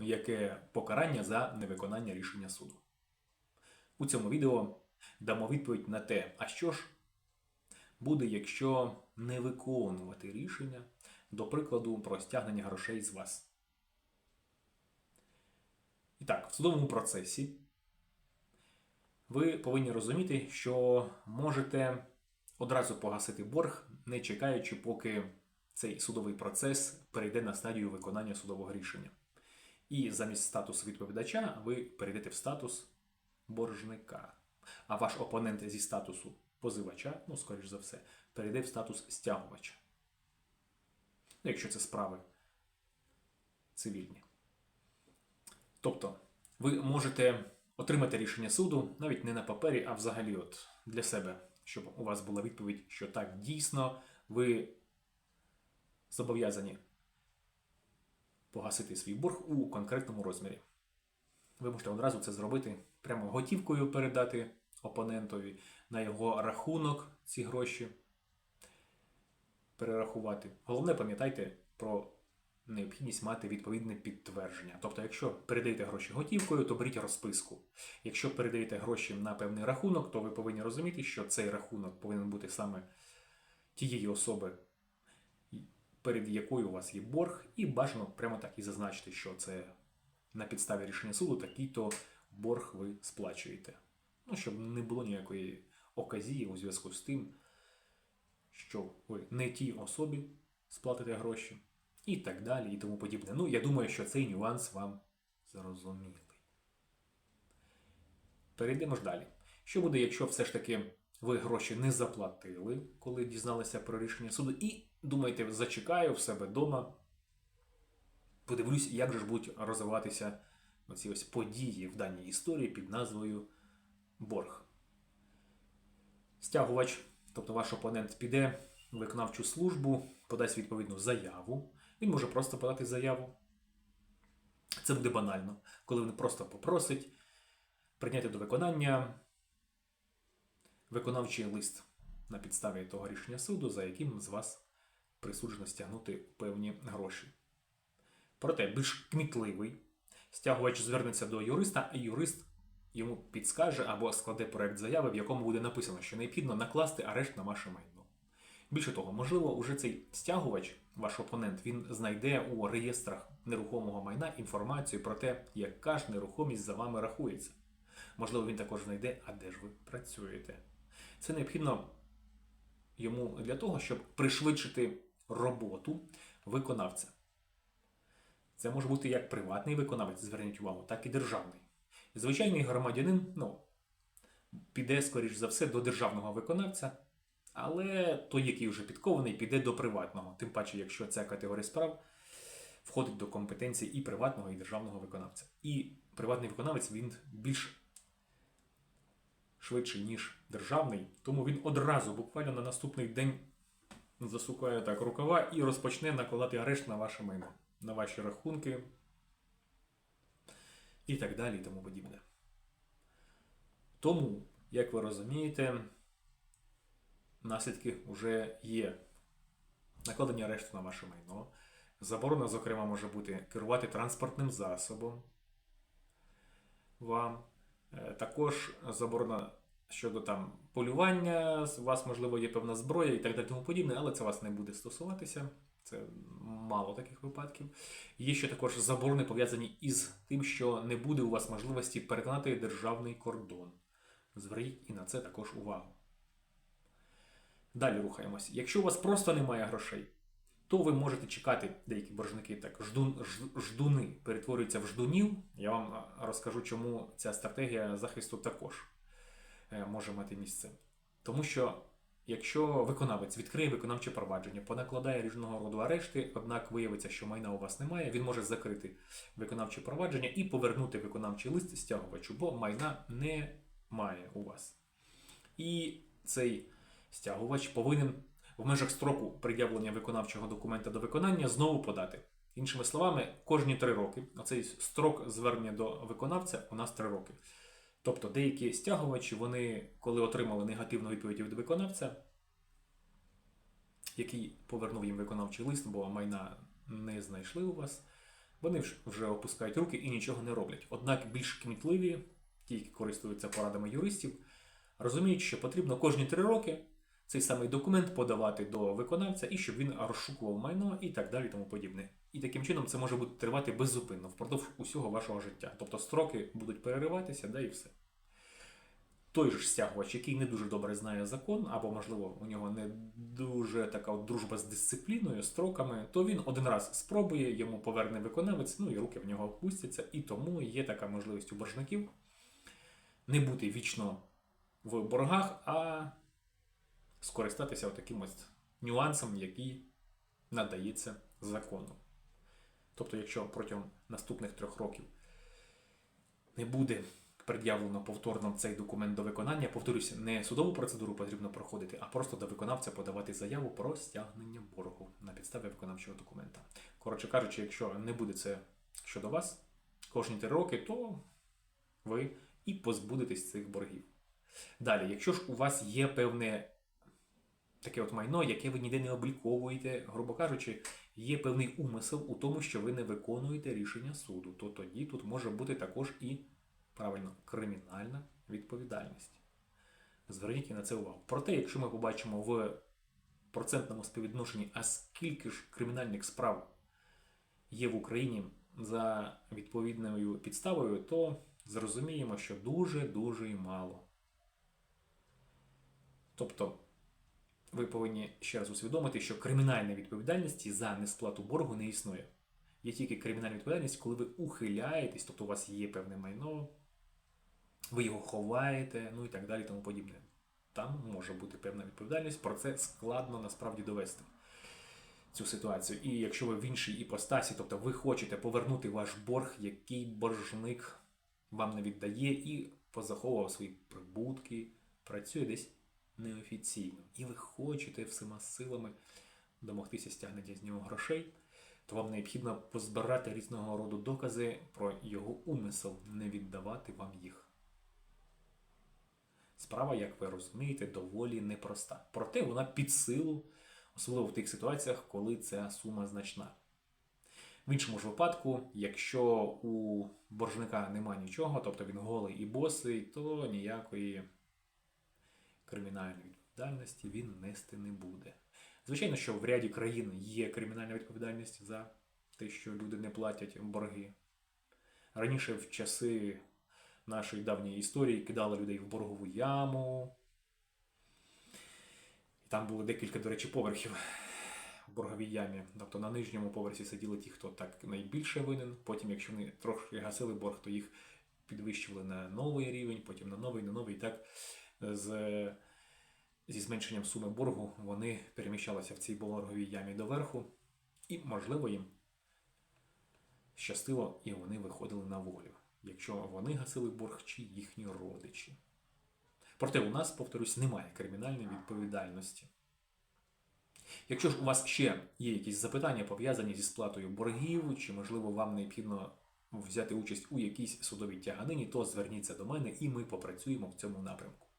яке покарання за невиконання рішення суду. У цьому відео дамо відповідь на те, а що ж буде, якщо не виконувати рішення, до прикладу, про стягнення грошей з вас. І так, в судовому процесі ви повинні розуміти, що можете одразу погасити борг, не чекаючи, поки цей судовий процес перейде на стадію виконання судового рішення. І замість статусу відповідача ви перейдете в статус боржника. А ваш опонент зі статусу позивача, ну, скоріш за все, перейде в статус стягувача. Ну, якщо це справи цивільні. Тобто, ви можете отримати рішення суду навіть не на папері, а взагалі от для себе, щоб у вас була відповідь, що так дійсно ви зобов'язані погасити свій борг у конкретному розмірі. Ви можете одразу це зробити прямо готівкою передати опонентові на його рахунок ці гроші перерахувати. Головне, пам'ятайте про необхідність мати відповідне підтвердження. Тобто, якщо передаєте гроші готівкою, то беріть розписку. Якщо передаєте гроші на певний рахунок, то ви повинні розуміти, що цей рахунок повинен бути саме тієї особи, перед якою у вас є борг, і бажано прямо так і зазначити, що це на підставі рішення суду такий-то борг ви сплачуєте. Ну, щоб не було ніякої оказії у зв'язку з тим, що ви не тій особі сплатите гроші, і так далі, і тому подібне. Ну, я думаю, що цей нюанс вам зрозумілий. Перейдемо ж далі. Що буде, якщо все ж таки ви гроші не заплатили, коли дізналися про рішення суду, і думаєте, зачекаю в себе вдома, подивлюсь, як же ж будуть розвиватися оці ось події в даній історії під назвою борг. Стягувач, тобто ваш опонент, піде в виконавчу службу, подасть відповідну заяву. Він може просто подати заяву. Це буде банально, коли він просто попросить прийняти до виконання виконавчий лист на підставі того рішення суду, за яким з вас присуджено стягнути певні гроші. Проте, більш кмітливий, стягувач звернеться до юриста, і юрист йому підскаже або складе проект заяви, в якому буде написано, що необхідно накласти арешт на ваше майно. Більше того, можливо, уже цей стягувач, ваш опонент, він знайде у реєстрах нерухомого майна інформацію про те, яка ж нерухомість за вами рахується. Можливо, він також знайде, а де ж ви працюєте. Це необхідно йому для того, щоб пришвидшити роботу виконавця. Це може бути як приватний виконавець, зверніть увагу, так і державний. Звичайний громадянин ну, піде, скоріш за все, до державного виконавця, але той, який вже підкований, піде до приватного. Тим паче, якщо ця категорія справ входить до компетенції і приватного, і державного виконавця. І приватний виконавець він більш швидший, ніж державний, тому він одразу, буквально на наступний день, засукає так рукава і розпочне накладати арешт на ваше майно, на ваші рахунки і так далі, і тому подібне. Тому, як ви розумієте, наслідки вже є. Накладення арешту на ваше майно. Заборона, зокрема, може бути керувати транспортним засобом вам. Е, Також заборона щодо там полювання, у вас, можливо, є певна зброя і так далі тому подібне, але це вас не буде стосуватися. Це мало таких випадків. Є ще також заборони пов'язані із тим, що не буде у вас можливості перетинати державний кордон. Зверніть і на це також увагу. Далі рухаємось. Якщо у вас просто немає грошей, то ви можете чекати, деякі боржники так, ждун, ждуни перетворюються в ждунів. Я вам розкажу, чому ця стратегія захисту також може мати місце. Тому що якщо виконавець відкриє виконавче провадження, понакладає різного роду арешти, однак виявиться, що майна у вас немає, він може закрити виконавче провадження і повернути виконавчий лист стягувачу, бо майна немає у вас. І цей стягувач повинен в межах строку пред'явлення виконавчого документа до виконання знову подати. Іншими словами, кожні три роки. Оцей строк звернення до виконавця у нас три роки. Тобто деякі стягувачі, вони, коли отримали негативну відповідь від виконавця, який повернув їм виконавчий лист, бо майна не знайшли у вас, вони вж- вже опускають руки і нічого не роблять. Однак більш кмітливі, ті, які користуються порадами юристів, розуміють, що потрібно кожні три роки цей самий документ подавати до виконавця і щоб він розшукував майно і так далі, тому подібне. І таким чином це може бути тривати беззупинно впродовж усього вашого життя. Тобто строки будуть перериватися, да і все. Той же ж стягувач, який не дуже добре знає закон, або, можливо, у нього не дуже така от дружба з дисципліною, строками, то він один раз спробує, йому поверне виконавець, ну і руки в нього опустяться, і тому є така можливість у боржників не бути вічно в боргах, а скористатися таким ось нюансом, який надається законом. Тобто, якщо протягом наступних трьох років не буде пред'явлено повторно цей документ до виконання, повторюся, не судову процедуру потрібно проходити, а просто до виконавця подавати заяву про стягнення боргу на підставі виконавчого документа. Коротше кажучи, якщо не буде це щодо вас кожні три роки, то ви і позбудетесь цих боргів. Далі, якщо ж у вас є певне таке от майно, яке ви ніде не обліковуєте, грубо кажучи, є певний умисел у тому, що ви не виконуєте рішення суду, то тоді тут може бути також і правильно кримінальна відповідальність. Зверніть на це увагу. Проте, якщо ми побачимо в процентному співвідношенні, а скільки ж кримінальних справ є в Україні за відповідною підставою, то зрозуміємо, що дуже-дуже мало. Тобто, ви повинні ще раз усвідомити, що кримінальної відповідальності за несплату боргу не існує. Є тільки кримінальна відповідальність, коли ви ухиляєтесь, тобто у вас є певне майно, ви його ховаєте, ну і так далі, тому подібне. Там може бути певна відповідальність, про це складно насправді довести цю ситуацію. І якщо ви в іншій іпостасі, тобто ви хочете повернути ваш борг, який боржник вам не віддає, і позаховував свої прибутки, працює десь неофіційно, і ви хочете всіма силами домогтися стягнення з нього грошей, то вам необхідно позбирати різного роду докази про його умисел, не віддавати вам їх. Справа, як ви розумієте, доволі непроста. Проте вона під силу, особливо в тих ситуаціях, коли ця сума значна. В іншому ж випадку, якщо у боржника нема нічого, тобто він голий і босий, то ніякої кримінальної відповідальності він нести не буде. Звичайно, що в ряді країн є кримінальна відповідальність за те, що люди не платять борги. Раніше, в часи нашої давньої історії, кидали людей в боргову яму. І там було декілька, до речі, поверхів в борговій ямі. Тобто на нижньому поверсі сиділи ті, хто так найбільше винен. Потім, якщо вони трохи гасили борг, то їх підвищували на новий рівень, потім на новий, на новий. І так з, зі зменшенням суми боргу вони переміщалися в цій борговій ямі доверху, і, можливо, їм щастило, і вони виходили на волю, якщо вони гасили борг чи їхні родичі. Проте у нас, повторюсь, немає кримінальної відповідальності. Якщо ж у вас ще є якісь запитання пов'язані зі сплатою боргів, чи, можливо, вам необхідно взяти участь у якійсь судовій тяганині, то зверніться до мене і ми попрацюємо в цьому напрямку.